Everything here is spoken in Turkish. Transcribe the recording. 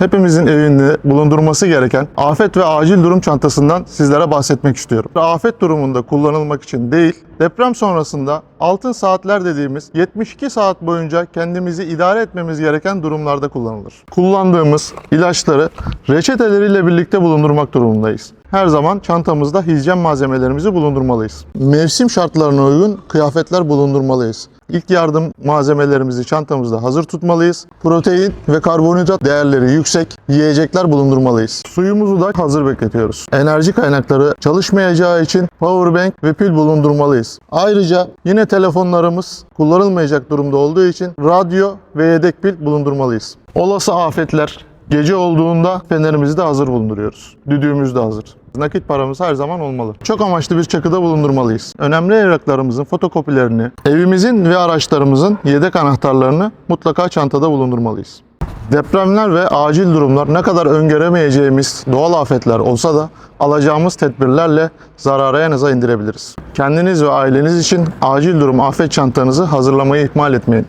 hepimizin evinde bulundurması gereken afet ve acil durum çantasından sizlere bahsetmek istiyorum. Afet durumunda kullanılmak için değil, deprem sonrasında altın saatler dediğimiz 72 saat boyunca kendimizi idare etmemiz gereken durumlarda kullanılır. Kullandığımız ilaçları reçeteleriyle birlikte bulundurmak durumundayız. Her zaman çantamızda hijyen malzemelerimizi bulundurmalıyız. Mevsim şartlarına uygun kıyafetler bulundurmalıyız. İlk yardım malzemelerimizi çantamızda hazır tutmalıyız. Protein ve karbonhidrat değerleri yüksek yiyecekler bulundurmalıyız. Suyumuzu da hazır bekletiyoruz. Enerji kaynakları çalışmayacağı için powerbank ve pil bulundurmalıyız. Ayrıca yine telefonlarımız kullanılmayacak durumda olduğu için radyo ve yedek pil bulundurmalıyız. Olası afetler Gece olduğunda fenerimizi de hazır bulunduruyoruz. Düdüğümüz de hazır. Nakit paramız her zaman olmalı. Çok amaçlı bir çakıda bulundurmalıyız. Önemli evraklarımızın fotokopilerini, evimizin ve araçlarımızın yedek anahtarlarını mutlaka çantada bulundurmalıyız. Depremler ve acil durumlar ne kadar öngöremeyeceğimiz doğal afetler olsa da alacağımız tedbirlerle zararı en aza indirebiliriz. Kendiniz ve aileniz için acil durum afet çantanızı hazırlamayı ihmal etmeyin.